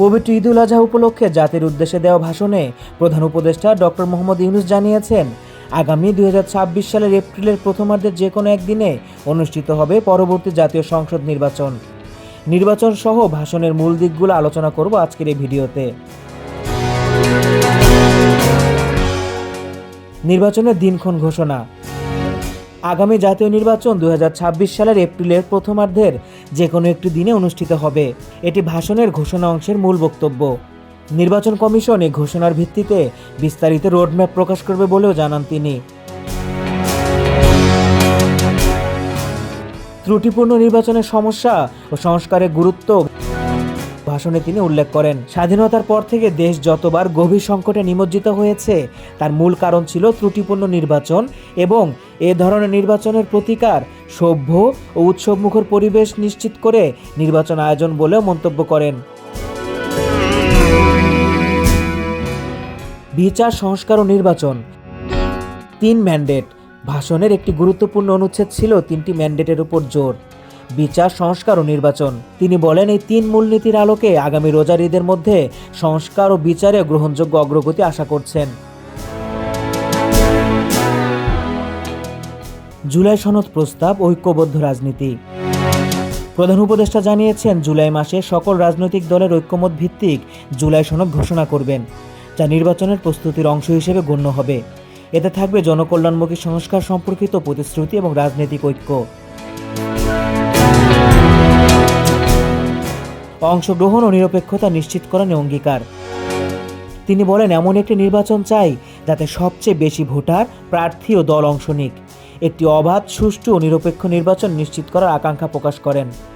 পবিত্র ঈদুল আজহা উপলক্ষে জাতির উদ্দেশ্যে দেওয়া ভাষণে প্রধান উপদেষ্টা ডক্টর মোহাম্মদ ইউনুস জানিয়েছেন, আগামী দুই হাজার ছাব্বিশ সালের এপ্রিলের প্রথমার্ধের যে কোনো একদিনে অনুষ্ঠিত হবে পরবর্তী জাতীয় সংসদ নির্বাচন। নির্বাচন সহ ভাষণের মূল দিকগুলো আলোচনা করব আজকের এই ভিডিওতে। নির্বাচনের দিনক্ষণ ঘোষণা। আগামী জাতীয় নির্বাচন দু হাজার ছাব্বিশ সালের এপ্রিলের প্রথমার্ধের যে কোনো একটি দিনে অনুষ্ঠিত হবে। এটি ভাষণের ঘোষণা অংশের মূল বক্তব্য। নির্বাচন কমিশন এই ঘোষণার ভিত্তিতে বিস্তারিত রোডম্যাপ প্রকাশ করবে বলেও জানান তিনি। ত্রুটিপূর্ণ নির্বাচনের সমস্যা ও সংস্কারের গুরুত্ব ভাষণে তিনি উল্লেখ করেন, স্বাধীনতার পর থেকে দেশ যতবার গভীর সংকটে নিমজ্জিত হয়েছে, তার মূল কারণ ছিল ত্রুটিপূর্ণ নির্বাচন এবং এ ধরনের নির্বাচনের প্রতিকার সভ্য ও উৎসবমুখর পরিবেশ নিশ্চিত করে নির্বাচন আয়োজন বলেও মন্তব্য করেন। বিচার, সংস্কার ও নির্বাচন। তিন ম্যান্ডেট। ভাষণের একটি গুরুত্বপূর্ণ অনুচ্ছেদ ছিল তিনটি ম্যান্ডেটের উপর জোর। বিচার, সংস্কার ও নির্বাচন। তিনি বলেন, এই তিন মূলনীতির আলোকে আগামী রোজার ঈদের মধ্যে সংস্কার ও বিচারে গ্রহণযোগ্য অগ্রগতি আশা করছেন। জুলাই সনদ প্রস্তাব, ঐক্যবদ্ধ রাজনীতি। প্রধান উপদেষ্টা জানিয়েছেন, জুলাই মাসে সকল রাজনৈতিক দলের ঐক্যমত ভিত্তিক জুলাই সনদ ঘোষণা করবেন, যা নির্বাচনের প্রস্তুতির অংশ হিসেবে গণ্য হবে। এতে থাকবে জনকল্যাণমুখী সংস্কার সম্পর্কিত প্রতিশ্রুতি এবং রাজনৈতিক ঐক্য। অংশগ্রহণ ও নিরপেক্ষতা নিশ্চিত করার অঙ্গীকার। তিনি বলেন, এমন একটি নির্বাচন চাই যাতে সবচেয়ে বেশি ভোটার, প্রার্থী ও দল অংশ নিক। একটি অবাধ, সুষ্ঠু ও নিরপেক্ষ নির্বাচন নিশ্চিত করার আকাঙ্ক্ষা প্রকাশ করেন।